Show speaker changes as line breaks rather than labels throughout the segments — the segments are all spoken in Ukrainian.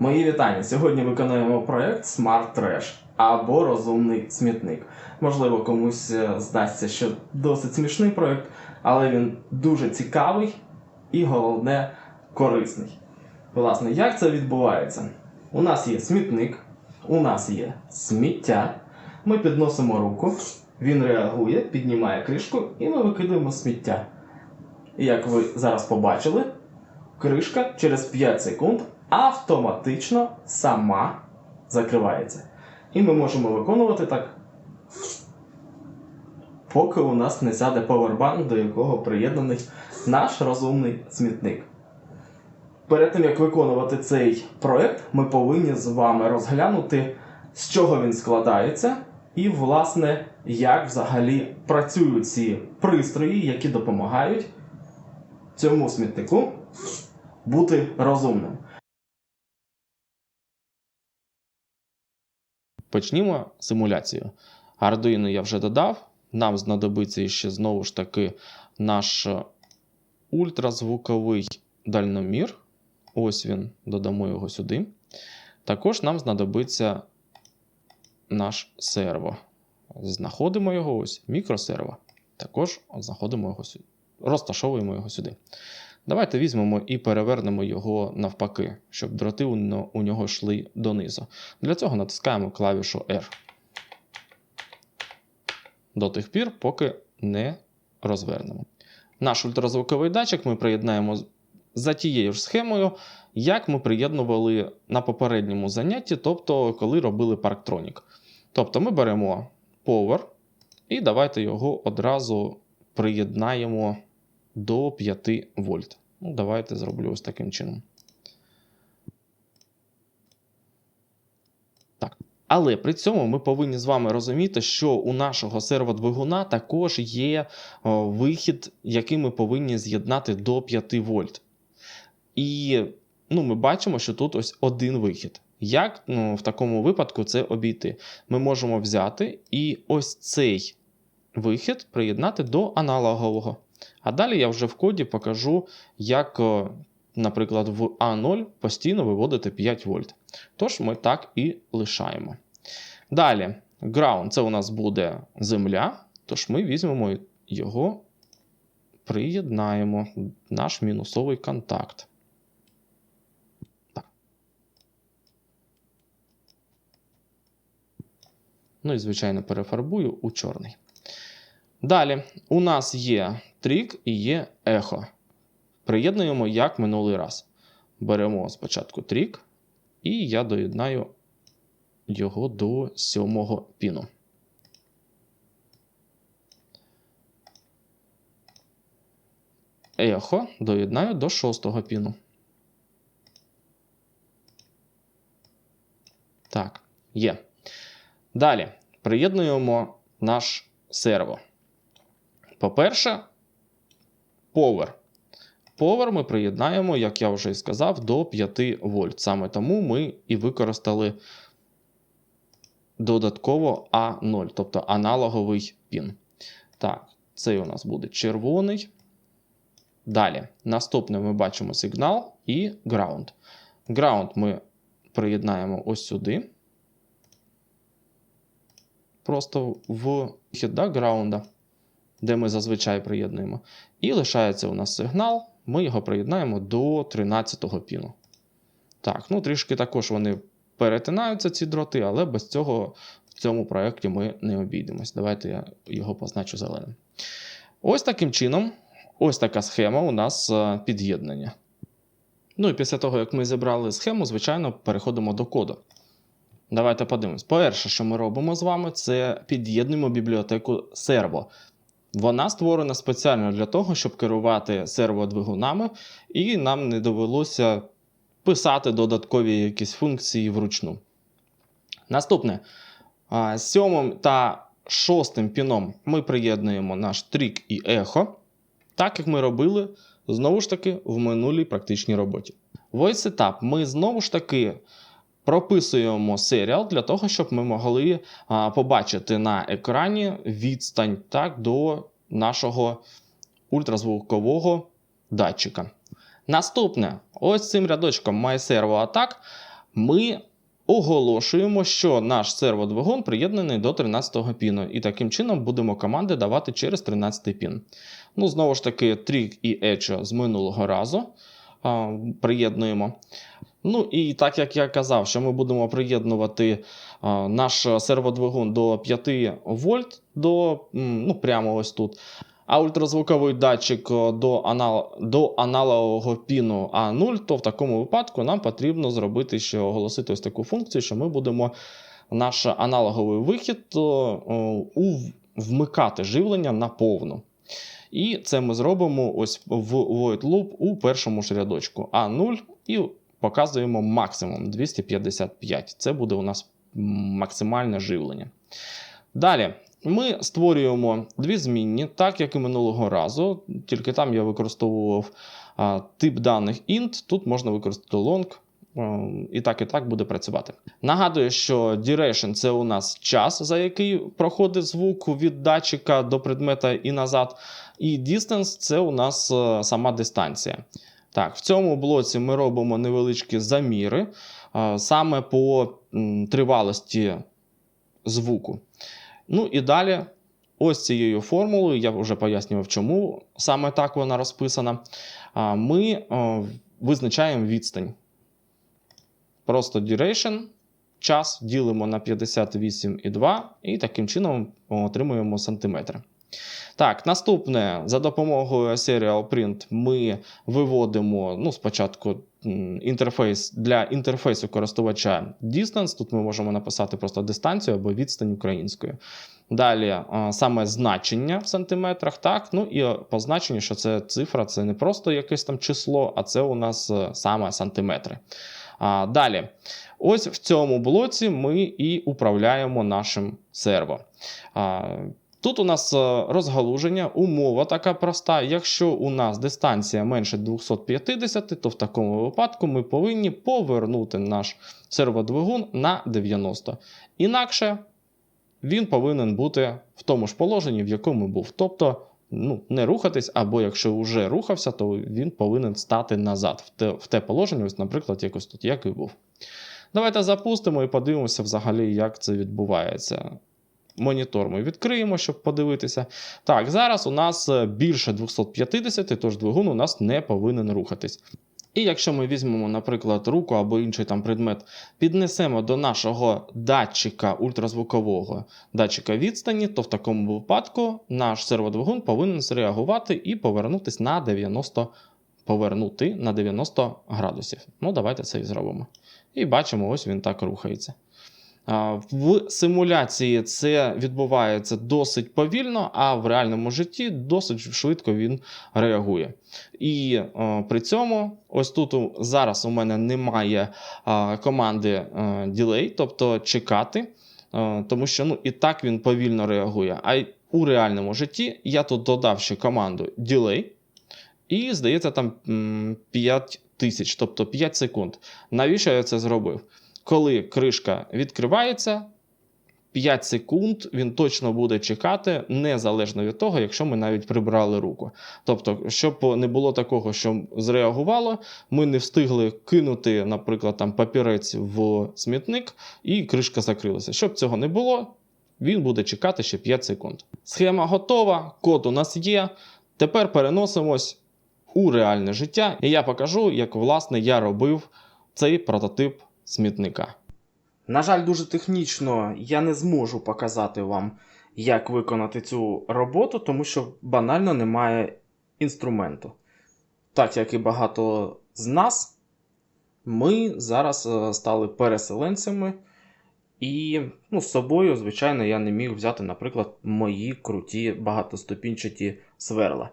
Мої вітання. Сьогодні виконуємо проект Smart Trash або розумний смітник. Можливо, комусь е, здасться, що досить смішний проект, але він дуже цікавий і головне корисний. Власне, як це відбувається? У нас є смітник, у нас є сміття. Ми підносимо руку, він реагує, піднімає кришку і ми викидаємо сміття. І як ви зараз побачили, кришка через 5 секунд автоматично сама закривається. І ми можемо виконувати так, поки у нас не сяде повербанк, до якого приєднаний наш розумний смітник. Перед тим як виконувати цей проект, ми повинні з вами розглянути, з чого він складається, і, власне, як взагалі працюють ці пристрої, які допомагають цьому смітнику бути розумним.
Почнімо симуляцію. Arduino я вже додав. Нам знадобиться ще знову ж таки наш е, ультразвуковий дальномір. Ось він, додамо його сюди. Також нам знадобиться наш серво. Знаходимо його ось, мікросерво. Також знаходимо його сюди. Розташовуємо його сюди. Давайте візьмемо і перевернемо його навпаки, щоб дроти у нього йшли донизу. Для цього натискаємо клавішу R. До тих пір, поки не розвернемо. Наш ультразвуковий датчик ми приєднаємо за тією ж схемою, як ми приєднували на попередньому занятті, тобто коли робили парктронік. Тобто ми беремо Power і давайте його одразу приєднаємо до 5 вольт. Ну, давайте зроблю ось таким чином. Так. Але при цьому ми повинні з вами розуміти, що у нашого серводвигуна також є о, вихід, який ми повинні з'єднати до 5 вольт. І ну, ми бачимо, що тут ось один вихід. Як ну, в такому випадку це обійти? Ми можемо взяти і ось цей вихід приєднати до аналогового. А далі я вже в коді покажу, як, наприклад, в А0 постійно виводити 5 вольт. Тож ми так і лишаємо. Далі, ground це у нас буде земля, тож ми візьмемо його, приєднаємо наш мінусовий контакт. Ну і, звичайно, перефарбую у чорний. Далі, у нас є трік і є ехо. Приєднуємо як минулий раз. Беремо спочатку трік, і я доєднаю його до сьомого піну. Ехо доєднаю до шостого піну. Так, є. Далі приєднуємо наш серво. По-перше, Power. Power ми приєднаємо, як я вже і сказав, до 5 вольт. Саме тому ми і використали додатково А0, тобто аналоговий пін. Так, цей у нас буде червоний. Далі, наступне ми бачимо сигнал і ground. Ground ми приєднаємо ось сюди. Просто в вхід да, граунда, де ми зазвичай приєднуємо. І лишається у нас сигнал. Ми його приєднаємо до 13-го піну. Так, ну трішки також вони перетинаються, ці дроти, але без цього в цьому проєкті ми не обійдемось. Давайте я його позначу зеленим. Ось таким чином, ось така схема у нас е, під'єднання. Ну і після того, як ми зібрали схему, звичайно, переходимо до коду. Давайте подивимось. Перше, що ми робимо з вами, це під'єднуємо бібліотеку серво. Вона створена спеціально для того, щоб керувати серводвигунами, і нам не довелося писати додаткові якісь функції вручну. Наступне. Сьомим та шостим піном ми приєднуємо наш трік і ехо, так як ми робили знову ж таки в минулій практичній роботі. Voice Setup ми знову ж таки прописуємо серіал для того, щоб ми могли побачити на екрані відстань так, до нашого ультразвукового датчика. Наступне, ось цим рядочком MyServo Attack ми оголошуємо, що наш серводвигун приєднаний до 13-го піну. І таким чином будемо команди давати через 13-й пін. Ну, знову ж таки, Трік і Ечо з минулого разу а, приєднуємо. Ну і так як я казав, що ми будемо приєднувати наш серводвигун до 5 вольт до, ну, прямо ось тут. А ультразвуковий датчик до, анал... до аналогового піну А0, то в такому випадку нам потрібно зробити, що оголосити ось таку функцію, що ми будемо наш аналоговий вихід у... вмикати живлення на повну. І це ми зробимо ось в void loop у першому ж рядочку А0 і показуємо максимум 255. Це буде у нас максимальне живлення. Далі. Ми створюємо дві змінні, так як і минулого разу, тільки там я використовував а, тип даних int, тут можна використати long, а, і так і так буде працювати. Нагадую, що duration це у нас час, за який проходить звук від датчика до предмета і назад. І distance це у нас а, сама дистанція. Так, в цьому блоці ми робимо невеличкі заміри саме по тривалості звуку. Ну і далі, ось цією формулою, я вже пояснював, чому саме так вона розписана. Ми визначаємо відстань. Просто duration, час ділимо на 58,2 і таким чином отримуємо сантиметри. Так, наступне, за допомогою Serial Print ми виводимо ну, спочатку інтерфейс для інтерфейсу користувача Distance. Тут ми можемо написати просто дистанцію або відстань українською. Далі саме значення в сантиметрах, так, ну і позначення, що це цифра, це не просто якесь там число, а це у нас е, саме сантиметри. А, Далі, ось в цьому блоці ми і управляємо нашим серво. Тут у нас е, розгалуження, умова така проста. Якщо у нас дистанція менше 250, то в такому випадку ми повинні повернути наш серводвигун на 90. Інакше він повинен бути в тому ж положенні, в якому був. Тобто ну, не рухатись, або якщо вже рухався, то він повинен стати назад в те, в те положення, ось, наприклад, якось тут, як і був. Давайте запустимо і подивимося взагалі, як це відбувається. Монітор ми відкриємо, щоб подивитися. Так, зараз у нас е, більше 250, тож двигун у нас не повинен рухатись. І якщо ми візьмемо, наприклад, руку або інший там предмет, піднесемо до нашого датчика ультразвукового датчика відстані, то в такому випадку наш серводвигун повинен зреагувати і повернутися на 90 повернути на 90 градусів. Ну, давайте це і зробимо. І бачимо, ось він так рухається. В симуляції це відбувається досить повільно, а в реальному житті досить швидко він реагує. І е, при цьому, ось тут зараз у мене немає е, команди е, delay, тобто чекати, е, тому що ну, і так він повільно реагує. А у реальному житті я тут додав ще команду delay, і здається, там 5 тисяч, тобто 5 секунд. Навіщо я це зробив? Коли кришка відкривається, 5 секунд він точно буде чекати, незалежно від того, якщо ми навіть прибрали руку. Тобто, щоб не було такого, що зреагувало, ми не встигли кинути, наприклад, там папірець в смітник, і кришка закрилася. Щоб цього не було, він буде чекати ще 5 секунд. Схема готова, код у нас є. Тепер переносимось у реальне життя, і я покажу, як власне я робив цей прототип смітника.
На жаль, дуже технічно я не зможу показати вам, як виконати цю роботу, тому що банально немає інструменту. Так як і багато з нас, ми зараз е, стали переселенцями, і ну, з собою, звичайно, я не міг взяти, наприклад, мої круті багатоступінчаті сверла.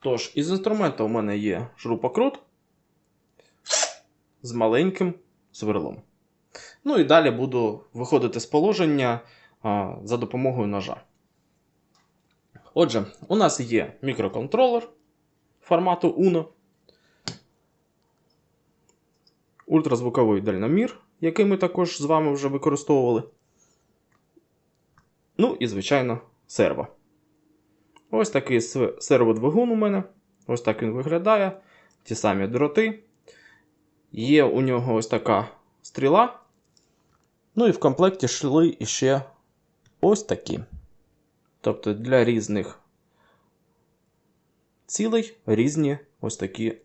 Тож, із інструменту у мене є шурупокрут з маленьким сверлом. Ну і далі буду виходити з положення за допомогою ножа. Отже, у нас є мікроконтролер формату UNO, ультразвуковий дальномір, який ми також з вами вже використовували. Ну і, звичайно, серво. Ось такий серводвигун у мене. Ось так він виглядає. Ті самі дроти. Є у нього ось така
стріла. Ну і в комплекті йшли іще ось такі. Тобто для різних цілей різні ось такі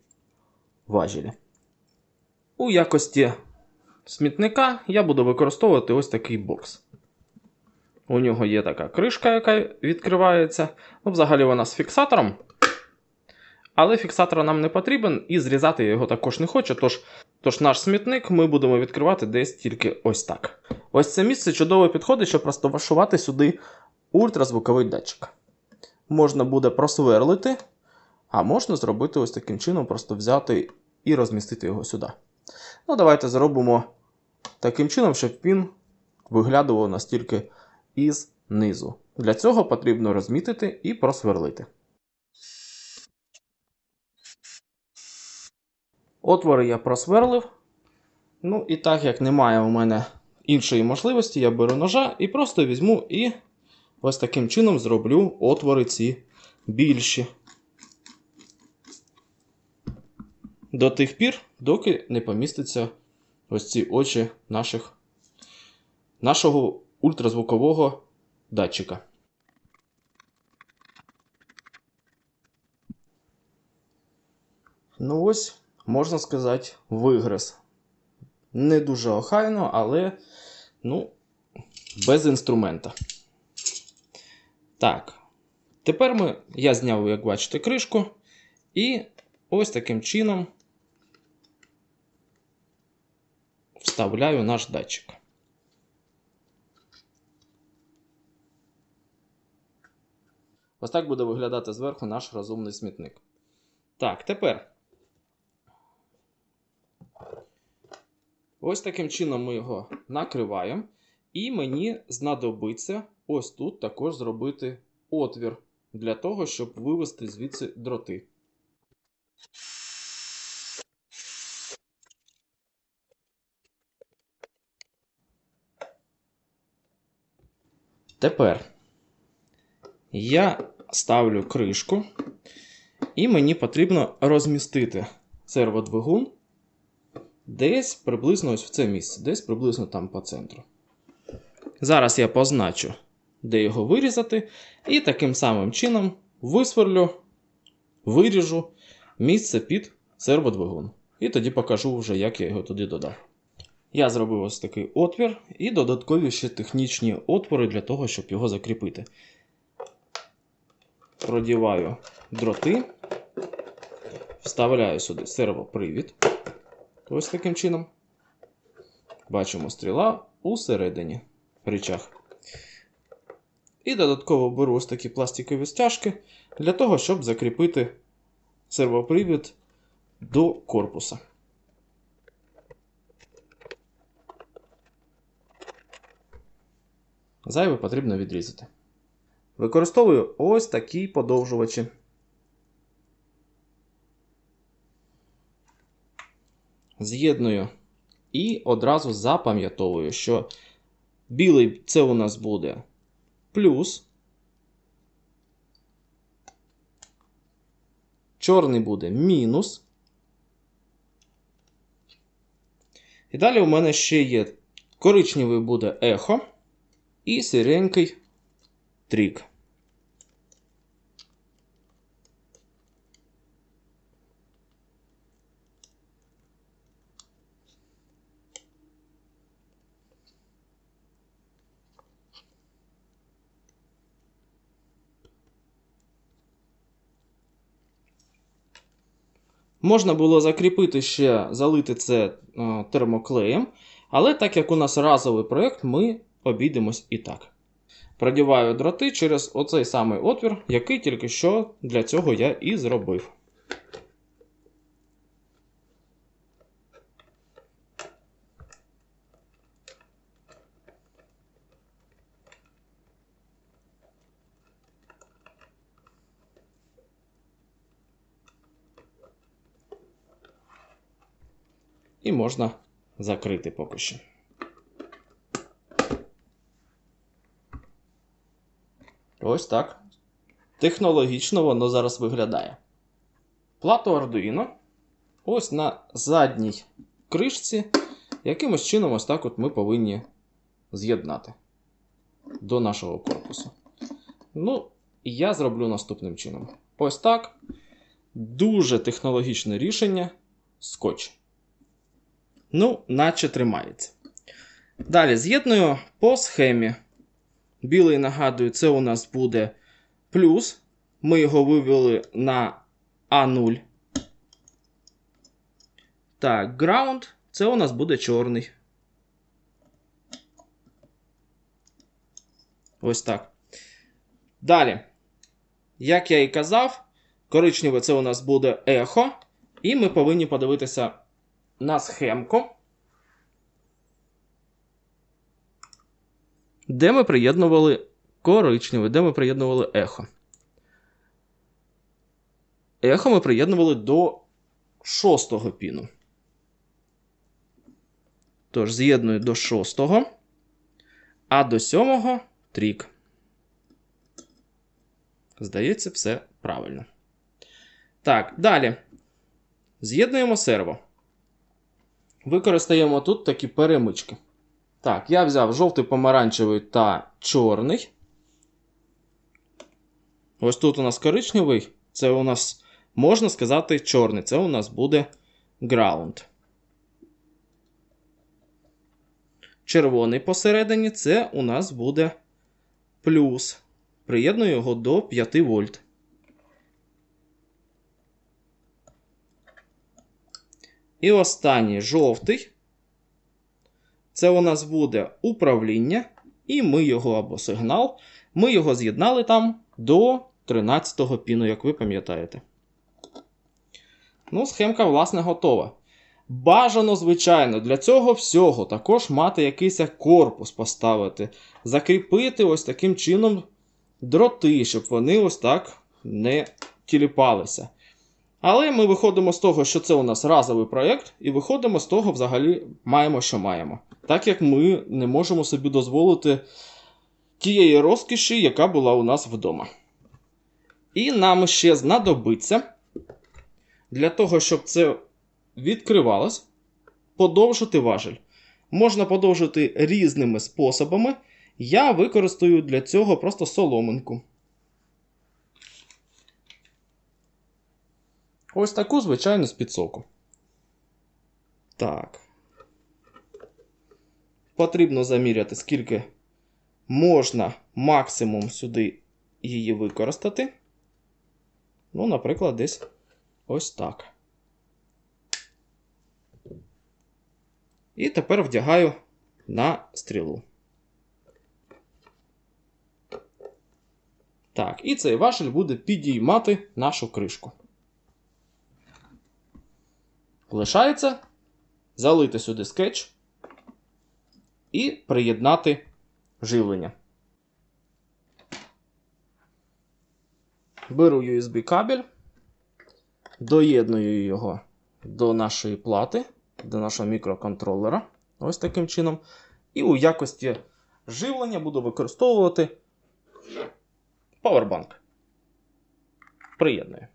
важелі. У якості смітника я буду використовувати ось такий бокс. У нього є така кришка, яка відкривається. Ну, взагалі вона з фіксатором. Але фіксатор нам не потрібен, і зрізати я його також не хочу. Тож, тож наш смітник ми будемо відкривати десь тільки ось так. Ось це місце чудово підходить, щоб розташувати сюди ультразвуковий датчик. Можна буде просверлити, а можна зробити ось таким чином, просто взяти і розмістити його сюди. Ну, давайте зробимо таким чином, щоб він виглядував настільки із низу. Для цього потрібно розмітити і просверлити. Отвори я просверлив. Ну, і так як немає у мене іншої можливості, я беру ножа і просто візьму і ось таким чином зроблю отвори ці більші. До тих пір, доки не поміститься ось ці очі наших, нашого ультразвукового датчика. Ну ось, можна сказати, вигрес. Не дуже охайно, але ну, без інструмента. Так. Тепер ми, я зняв, як бачите, кришку. І ось таким чином вставляю наш датчик. Ось так буде виглядати зверху наш розумний смітник. Так, тепер. Ось таким чином ми його накриваємо. І мені знадобиться ось тут також зробити отвір для того, щоб вивести звідси дроти. Тепер я ставлю кришку, і мені потрібно розмістити серводвигун десь приблизно ось в це місце, десь приблизно там по центру. Зараз я позначу, де його вирізати, і таким самим чином висверлю, виріжу місце під серводвигун. І тоді покажу вже, як я його туди додав. Я зробив ось такий отвір і додаткові ще технічні отвори для того, щоб його закріпити. Продіваю дроти, вставляю сюди сервопривід. Ось таким чином. Бачимо стріла усередині речах. І додатково беру ось такі пластикові стяжки для того, щоб закріпити сервопривід до корпуса. Зайве потрібно відрізати. Використовую ось такі подовжувачі. З'єдную і одразу запам'ятовую, що білий це у нас буде плюс. Чорний буде мінус. І далі у мене ще є коричневий буде ехо і сиренький трік. Можна було закріпити ще, залити це е, термоклеєм, але так як у нас разовий проєкт, ми обійдемось і так. Продіваю дроти через оцей самий отвір, який тільки що для цього я і зробив. І можна закрити поки що. Ось так. Технологічно воно зараз виглядає. Плату Arduino. Ось на задній кришці якимось чином ось так от ми повинні з'єднати до нашого корпусу. Ну, я зроблю наступним чином. Ось так. Дуже технологічне рішення. Скотч. Ну, наче тримається. Далі з'єдную по схемі. Білий, нагадую, це у нас буде плюс. Ми його вивели на А0. Так, ground це у нас буде чорний. Ось так. Далі. Як я і казав, коричневе це у нас буде ехо. І ми повинні подивитися на схемку, де ми приєднували коричневе, де ми приєднували ехо. Ехо ми приєднували до шостого піну. Тож, з'єдную до шостого, а до сьомого трік. Здається, все правильно. Так, далі. З'єднуємо серво. Використаємо тут такі перемички. Так, я взяв жовтий, помаранчевий та чорний. Ось тут у нас коричневий. Це у нас, можна сказати, чорний. Це у нас буде ground. Червоний посередині це у нас буде плюс. Приєдную його до 5 вольт. І останній жовтий. Це у нас буде управління, і ми його або сигнал. Ми його з'єднали там до 13-го піну, як ви пам'ятаєте. Ну, схемка, власне, готова. Бажано, звичайно, для цього всього також мати якийсь корпус поставити, закріпити ось таким чином дроти, щоб вони ось так не тіліпалися. Але ми виходимо з того, що це у нас разовий проєкт, і виходимо з того, взагалі, маємо, що маємо. Так як ми не можемо собі дозволити тієї розкіші, яка була у нас вдома. І нам ще знадобиться для того, щоб це відкривалось, подовжити важель. Можна подовжити різними способами. Я використаю для цього просто соломинку. Ось таку звичайну спідсоку. Так. Потрібно заміряти, скільки можна максимум сюди її використати. Ну, наприклад, десь ось так. І тепер вдягаю на стрілу. Так, і цей важель буде підіймати нашу кришку. Лишається залити сюди скетч і приєднати живлення. Беру USB кабель, доєдную його до нашої плати, до нашого мікроконтролера. Ось таким чином. І у якості живлення буду використовувати Powerbank. Приєдную.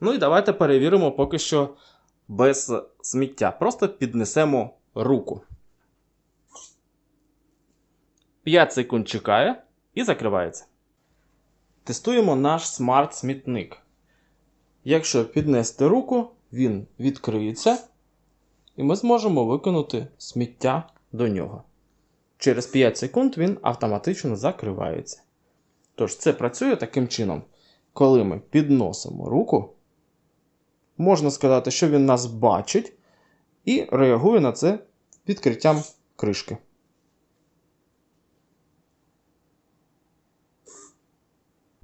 Ну і давайте перевіримо поки що без сміття. Просто піднесемо руку. 5 секунд чекає і закривається. Тестуємо наш смарт-смітник. Якщо піднести руку, він відкриється, і ми зможемо виконати сміття до нього. Через 5 секунд він автоматично закривається. Тож, це працює таким чином, коли ми підносимо руку, можна сказати, що він нас бачить і реагує на це відкриттям кришки.